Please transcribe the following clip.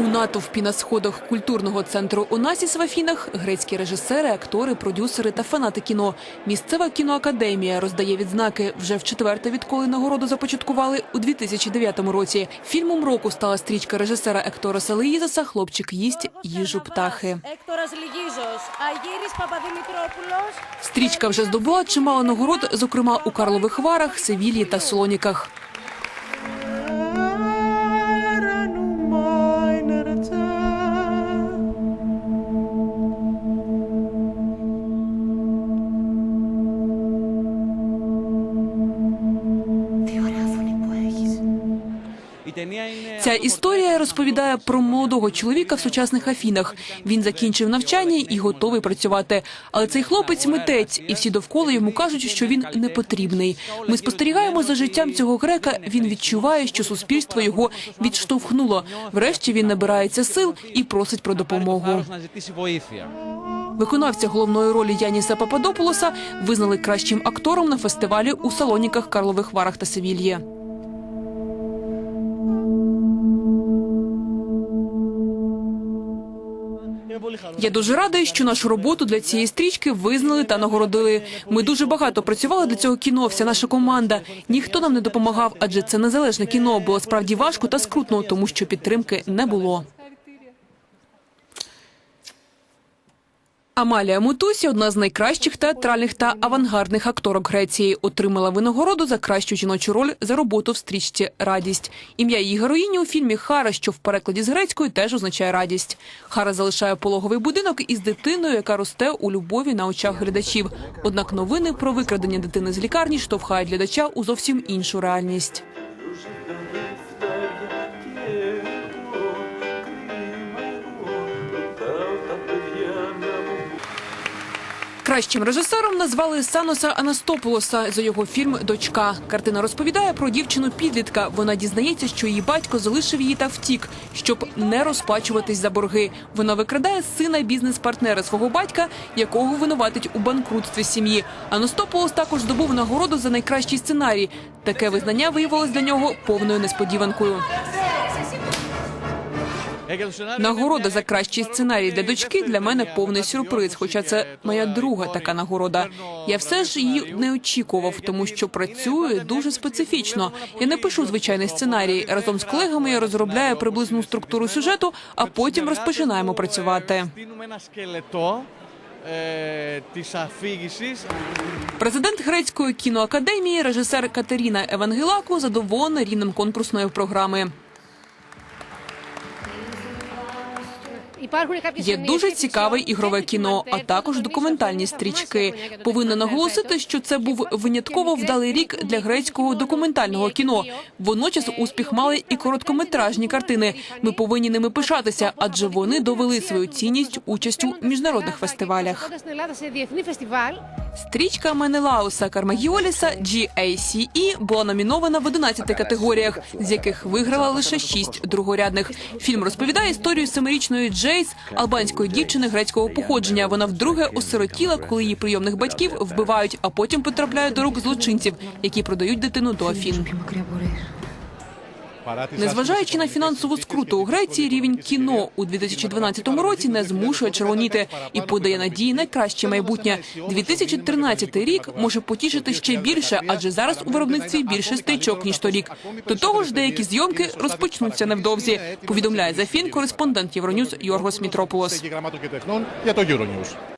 У натовпі на сходах культурного центру Онасіс в Афінах грецькі режисери, актори, продюсери та фанати кіно. Місцева кіноакадемія роздає відзнаки вже в четверте, відколи нагороду започаткували у 2009 році. Фільмом року стала стрічка режисера Ектора Салеїзаса Хлопчик їсть їжу птахи. Стрічка вже здобула чимало нагород, зокрема у Карлових Варах, Севілії та Солоніках. Ця історія розповідає про молодого чоловіка в сучасних афінах. Він закінчив навчання і готовий працювати. Але цей хлопець митець, і всі довкола йому кажуть, що він не потрібний. Ми спостерігаємо за життям цього грека. Він відчуває, що суспільство його відштовхнуло. Врешті він набирається сил і просить про допомогу. Виконавця головної ролі Яніса Пападополоса визнали кращим актором на фестивалі у Салоніках Карлових Варах та Севільє. Я дуже радий, що нашу роботу для цієї стрічки визнали та нагородили. Ми дуже багато працювали для цього кіно. Вся наша команда. Ніхто нам не допомагав, адже це незалежне кіно. Було справді важко та скрутно, тому що підтримки не було. Амалія Мутусі, одна з найкращих театральних та авангардних акторок Греції, отримала винагороду за кращу жіночу роль за роботу в стрічці Радість. Ім'я її героїні у фільмі Хара, що в перекладі з грецької теж означає радість. Хара залишає пологовий будинок із дитиною, яка росте у любові на очах глядачів. Однак новини про викрадення дитини з лікарні штовхають глядача у зовсім іншу реальність. Кращим режисером назвали Саноса Анастополоса за його фільм Дочка. Картина розповідає про дівчину підлітка. Вона дізнається, що її батько залишив її та втік, щоб не розплачуватись за борги. Вона викрадає сина бізнес-партнера свого батька, якого винуватить у банкрутстві сім'ї. Анастополос також здобув нагороду за найкращий сценарій. Таке визнання виявилось для нього повною несподіванкою. Нагорода за кращий сценарій для дочки для мене повний сюрприз. Хоча це моя друга така нагорода. Я все ж її не очікував, тому що працюю дуже специфічно. Я не пишу звичайний сценарій. Разом з колегами я розробляю приблизну структуру сюжету, а потім розпочинаємо працювати. Президент грецької кіноакадемії, режисер Катеріна Евангелаку, задоволена рівнем конкурсної програми. Є дуже цікаве ігрове кіно, а також документальні стрічки. Повинна наголосити, що це був винятково вдалий рік для грецького документального кіно. Водночас успіх мали і короткометражні картини. Ми повинні ними пишатися, адже вони довели свою цінність участю в міжнародних фестивалях. Стрічка Менелауса Кармагіоліса GACE була номінована в 11 категоріях, з яких виграла лише 6 другорядних. Фільм розповідає історію семирічної Джейс, албанської дівчини грецького походження. Вона вдруге осиротіла, коли її прийомних батьків вбивають, а потім потрапляє до рук злочинців, які продають дитину до Афін. Незважаючи на фінансову скруту у Греції, рівень кіно у 2012 році не змушує червоніти і подає надії на краще майбутнє. 2013 рік може потішити ще більше, адже зараз у виробництві більше стрічок ніж торік. До того ж, деякі зйомки розпочнуться невдовзі. Повідомляє за фін кореспондент Євроньюз Йоргос Мітрополос.